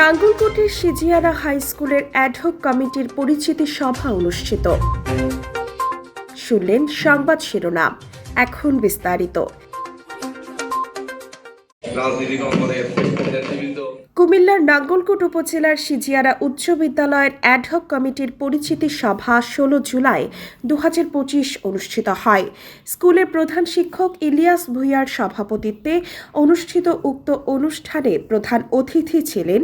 নাঙ্গলকোটের সিজিয়ারা high স্কুলের ad hoc কমিটির পরিচিতি সভা অনুষ্ঠিত। শুনলেন সংবাদ শিরোনাম এখন বিস্তারিত। কুমিল্লার নাঙ্গলকোট উপজেলার সিজিয়ারা উচ্চ বিদ্যালয়ের অ্যাডহক কমিটির পরিচিতি সভা ষোলো জুলাই দু হাজার পঁচিশ অনুষ্ঠিত হয়। স্কুলের প্রধান শিক্ষক ইলিয়াস ভুইয়ার সভাপতিত্বে অনুষ্ঠিত উক্ত অনুষ্ঠানে প্রধান অতিথি ছিলেন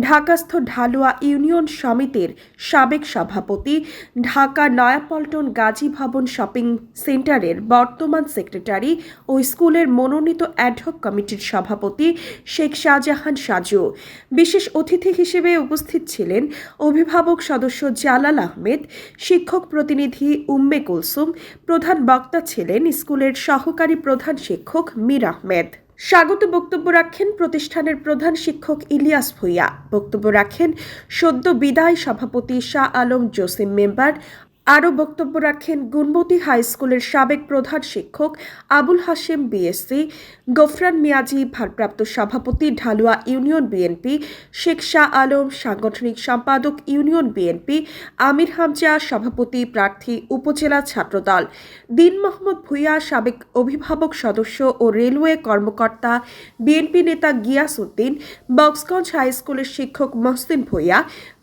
ঢাকাস্থ ঢালুয়া ইউনিয়ন সমিতির সাবেক সভাপতি, ঢাকা নয়াপল্টন গাজী ভবন শপিং সেন্টারের বর্তমান সেক্রেটারি ও স্কুলের মনোনীত অ্যাডহক কমিটির সভাপতি। শেখ শাহজাহান সাজু। বিশেষ অতিথি হিসেবে উপস্থিত ছিলেন অভিভাবক সদস্য জালাল আহমেদ, শিক্ষক প্রতিনিধি উম্মে কুলসুম, প্রধান বক্তা ছিলেন স্কুলের সহকারী প্রধান শিক্ষক মীর আহমেদ। স্বাগত বক্তব্য রাখেন প্রতিষ্ঠানের প্রধান শিক্ষক ইলিয়াস ভুইয়া। বক্তব্য রাখেন সদ্য বিদায় সভাপতি শাহ আলম জসিম মেম্বার আরও বক্তব্য রাখেন গুণমতী হাই স্কুলের সাবেক প্রধান শিক্ষক আবুল হাশেম বিএসসি, গফরান মিয়াজি, ভারপ্রাপ্ত সভাপতি ঢালুয়া ইউনিয়ন বিএনপি, শেখ শাহ আলম, সাংগঠনিক সম্পাদক ইউনিয়ন বিএনপি, আমির হামজা, সভাপতি প্রার্থী উপজেলা ছাত্রদল। দিন মোহাম্মদ ভুইয়া সাবেক অভিভাবক সদস্য ও রেলওয়ে কর্মকর্তা বিএনপি নেতা গিয়াস উদ্দিন বক্সগঞ্জ হাই স্কুলের শিক্ষক মহসিন ভুইয়া,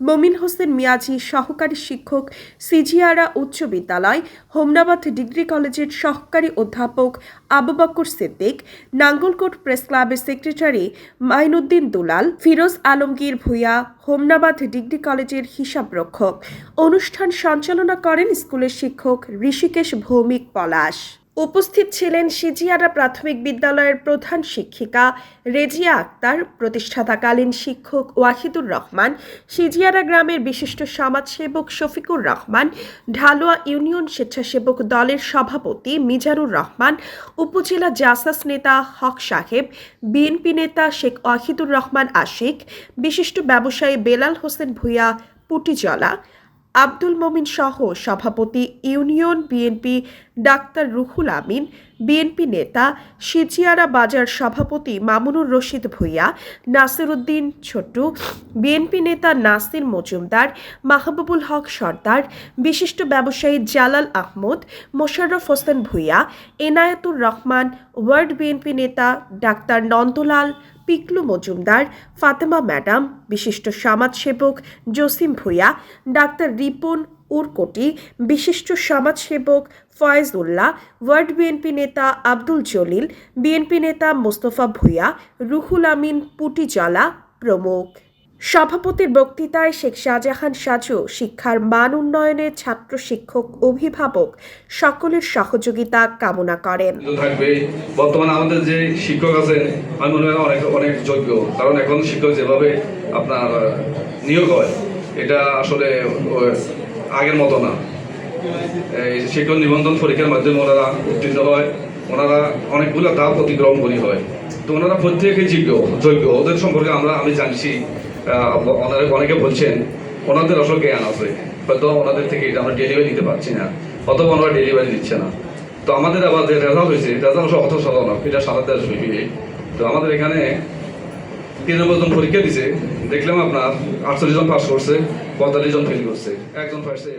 মমিন হোসেন মিয়াজি সহকারী শিক্ষক সিজিয়ারা উচ্চ বিদ্যালয়, হোমনাবাদ ডিগ্রি কলেজের সহকারী অধ্যাপক আবু বকর সিদ্দিক, নাঙ্গলকোট প্রেস ক্লাবের সেক্রেটারি মাইনুদ্দিন দুলাল, ফিরোজ আলমগীর ভুইয়া, হোমনাবাদ ডিগ্রি কলেজের হিসাবরক্ষক। অনুষ্ঠান সঞ্চালনা করেন স্কুলের শিক্ষক ঋষিকেশ ভৌমিক পলাশ। উপস্থিত ছিলেন সিজিয়ারা প্রাথমিক বিদ্যালয়ের প্রধান শিক্ষিকা রেজিয়া আক্তার, প্রতিষ্ঠাতাকালীন শিক্ষক ওয়াহিদুর রহমান, সিজিয়ারা গ্রামের বিশিষ্ট সমাজসেবক শফিকুর রহমান, ঢালুয়া ইউনিয়ন স্বেচ্ছাসেবক দলের সভাপতি মিজানুর রহমান, উপজেলা জাসাস নেতা হক সাহেব, বিএনপি নেতা শেখ ওয়াহিদুর রহমান আশিক, বিশিষ্ট ব্যবসায়ী বেলাল হোসেন ভূঁইয়া, পুটিজলা আব্দুল মমিন সহ সভাপতি union BNP doctor Ruhul Amin, BNP নেতা সিজিয়ারা বাজার সভাপতি মামুনুর রশিদ ভূঁইয়া নাসির উদ্দিন ছোট্টু, বিএনপি নেতা নাসির মজুমদার, মাহবুবুল হক সর্দার, বিশিষ্ট ব্যবসায়ী জালাল আহমদ, মোশাররফ হোসেন ভূঁইয়া, এনায়েতুর রহমান, ওয়ার্ড বিএনপি নেতা ডাক্তার নন্দলাল পিকলু মজুমদার, ফাতেমা ম্যাডাম, বিশিষ্ট সমাজসেবক জসিম ভুইয়া, ডাক্তার রিপন উরকোটি, বিশিষ্ট সমাজসেবক ফয়েজ উল্লাহ ওয়ার্ড বিএনপি নেতা আব্দুল জলিল, বিএনপি নেতা মোস্তফা ভুইয়া, রুহুল আমিন পুটিজলা প্রমুখ। সভাপতির বক্তৃতায় শেখ শাহজাহান সাজু, শিক্ষার মান উন্নয়নে ছাত্র শিক্ষক, অভিভাবক সকলের সহযোগিতা কামনা করেন। থাকবে। বর্তমানে আমাদের যে শিক্ষক আছেন আমি মনে হয় অনেক অনেক যোগ্য। কারণ এখন শিক্ষক যেভাবে আপনার নিয়োগ হয়, এটা আসলে আগের মতো না। শিক্ষক নিবন্ধন পরীক্ষার মাধ্যমে ওনারা উত্তীর্ণ হয়। ওনারা অনেকগুলো ধাপ অতিক্রম করি হয়। তো ওনারা প্রত্যেকেই যোগ্য যোগ্য। ওদের সম্পর্কে আমরা, আমি জানছি অনেকে বলছেন, ওনাদের আসলে জ্ঞান আছে। হয়তো ওনাদের থেকে এটা আমরা ডেলিভারি দিতে পারছি না, অথবা ওনারা ডেলিভারি দিচ্ছে না। তো আমাদের আবার যে রেজাল্ট হয়েছে রেজাল্ট অত সাধারণ এটা সাদা দেশ তো আমাদের এখানে তিন জন পরীক্ষা দিছে, দেখলাম আপনার আটচল্লিশ জন পাস করছে, পঁয়তাল্লিশ জন ফেল করছে, একজন পাইছে